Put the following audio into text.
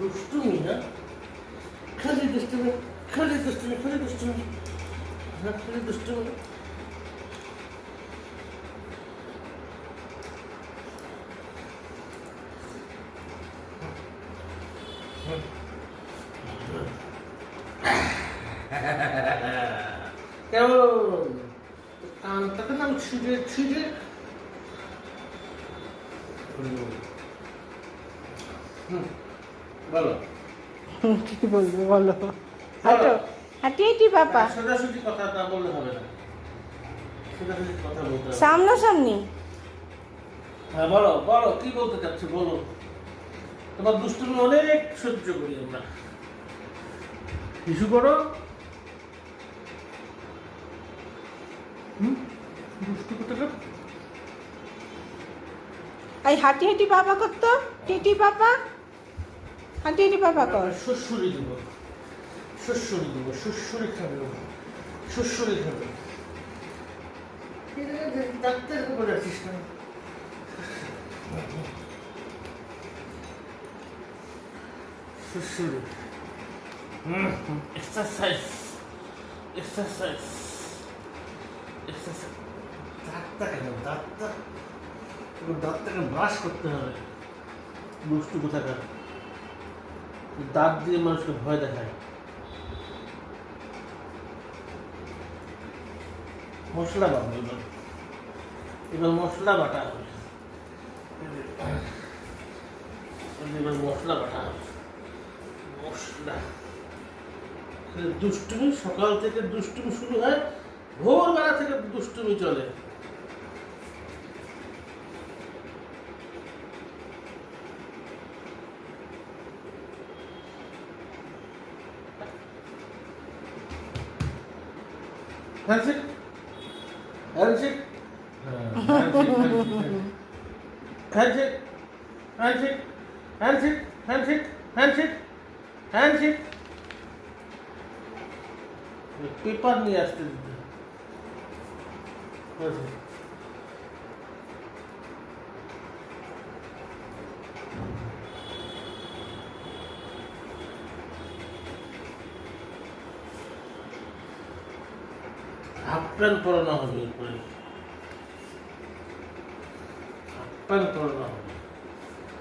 দুষ্টুমি না খালি দুষ্টুমি খালি দুষ্টুমি খালি দুষ্টুমি হ্যাঁ খালি দুষ্টুমি কেমন? কানটাকে না ছিঁড়ে ছিঁড়ে। হুম বলো। কি বলব বলো। হাঁটো হাঁটি হাঁটি বাবা। সোজাসুজি কথা না বললে হবে না। সোজাসুজি কথা বলতে সামনাসামনি। হ্যাঁ বলো বলো কি বলতে চাচ্ছি বলো। তোমার দুষ্টুমি অনেক সহ্য করি আমরা। কিছু করো। হুম? দুষ্টু কোথাকার এই হাঁটি হাঁটি বাবা করতো টিটি বাবা। হাঁটি হাঁটি বাবা কর। শ্বশুরি দেব। শ্বশুরি দেব শ্বশুরি খাবে। শ্বশুরি খাবে। ডাক্তার করে আছিস না। শ্বশুরি এক্সারসাইজ এক্সারসাইজ দাঁতটা এবার দাঁতটাকে ব্রাশ করতে হবে দাঁত দিয়ে মানুষকে ভয় দেখায় মশলা বাটা। এবার মশলা বাটা হবে এবার মশলা বাটা। মশলা। দুষ্টুমি, সকাল থেকে দুষ্টুমি শুরু হয়, ভোরবেলা থেকে দুষ্টুমি চলে। Handsik. Handsik. Handsik. Handsik. Handsik. Handsik. Handsik. Handsik. Paper नहीं आते হাফ প্যান্ট পরানো হবে এরপরে হাফ প্যান্ট পরানো হবে